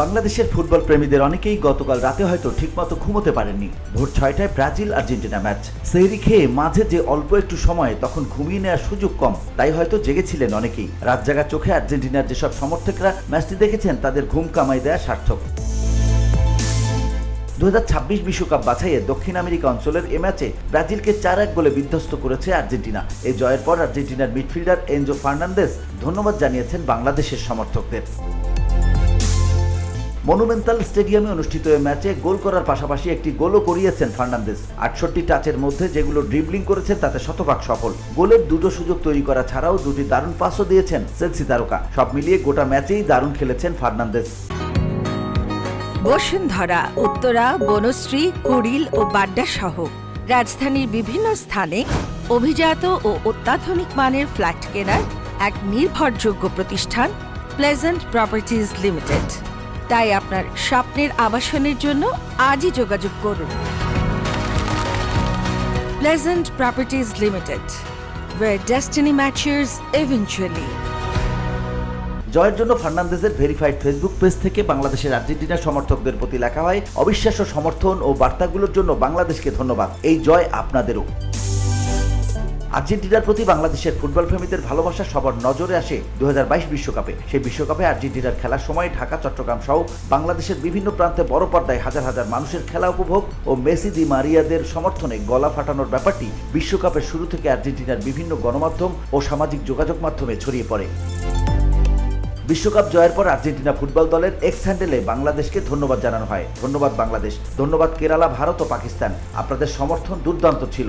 বাংলাদেশের ফুটবল প্রেমীদের অনেকেই গতকাল রাতে হয়তো ঠিকমতো ঘুমোতে পারেননি। ভোর ছয়টায় ব্রাজিল আর্জেন্টিনা ম্যাচ। সেহরি খেয়ে মাঝে যে অল্প একটু সময়, তখন ঘুমিয়ে নেওয়ার সুযোগ কম। তাই হয়তো জেগেছিলেন অনেকেই। রাত জাগা চোখে আর্জেন্টিনার যেসব সমর্থকরা ম্যাচটি দেখেছেন, তাদের ঘুম কামাই দেওয়া সার্থক। দু বিশ্বকাপ বাছাইয়ে দক্ষিণ আমেরিকা অঞ্চলের এ ম্যাচে ব্রাজিলকে চার এক গোলে বিধ্বস্ত করেছে আর্জেন্টিনা। এই জয়ের পর আর্জেন্টিনার মিডফিল্ডার এনজো ফার্নান্দেস ধন্যবাদ জানিয়েছেন বাংলাদেশের সমর্থকদের। মনুমেন্টাল স্টেডিয়ামে অনুষ্ঠিত এই ম্যাচে গোল করার পাশাপাশি একটি গোলও করিয়েছেন ফার্নান্দেস আটষট্টি টাচের মধ্যে যেগুলো ড্রিবলিং করেছেন, তাতে শতভাগ সফল। গোলের দুটো সুযোগ তৈরি করা ছাড়াও দুটি দারুণ পাসও দিয়েছেন চেলসি তারকা। সব মিলিয়ে গোটা ম্যাচেই দারুণ খেলেছেন ফার্নান্দেস বসুন্ধরা, উত্তরা, বনশ্রী, কুড়িল ও বাড্ডা সহ রাজধানীর বিভিন্ন স্থানে অভিজাত ও অত্যাধুনিক মানের ফ্ল্যাট কেনার এক নির্ভরযোগ্য প্রতিষ্ঠান, প্লেজেন্ট প্রপার্টিজ লিমিটেড। তাই আপনার স্বপ্নের আবাসনের জন্য আজই যোগাযোগ করুন। Pleasant properties limited where destiny matches eventually. জয়ের জন্য ফার্নান্দেজের ভেরিফাইড ফেসবুক পেজ থেকে বাংলাদেশের আর্জেন্টিনা সমর্থকদের প্রতি লেখা হয়, অবিশ্বাস্য সমর্থন ও বার্তাগুলোর জন্য বাংলাদেশকে ধন্যবাদ। এই জয় আপনাদেরও। আর্জেন্টিনার প্রতি বাংলাদেশের ফুটবল প্রেমীদের ভালোবাসা সবার নজরে আসে দু বিশ্বকাপে। সেই বিশ্বকাপে আর্জেন্টিনার খেলার সময় ঢাকা, চট্টগ্রাম সহ বাংলাদেশের বিভিন্ন প্রান্তে বড় পর্দায় হাজার হাজার মানুষের খেলা উপভোগ ও মেসি দি মারিয়াদের সমর্থনে গলা ফাটানোর ব্যাপারটি বিশ্বকাপের শুরু থেকে আর্জেন্টিনার বিভিন্ন গণমাধ্যম ও সামাজিক যোগাযোগ মাধ্যমে ছড়িয়ে পড়ে। বিশ্বকাপ জয়ের পর আর্জেন্টিনা ফুটবল দলের এক্স হ্যান্ডেলে বাংলাদেশকে ধন্যবাদ জানানো হয়। ধন্যবাদ বাংলাদেশ, ধন্যবাদ কেরালা, ভারত ও পাকিস্তান। আপনাদের সমর্থন দুর্দান্ত ছিল।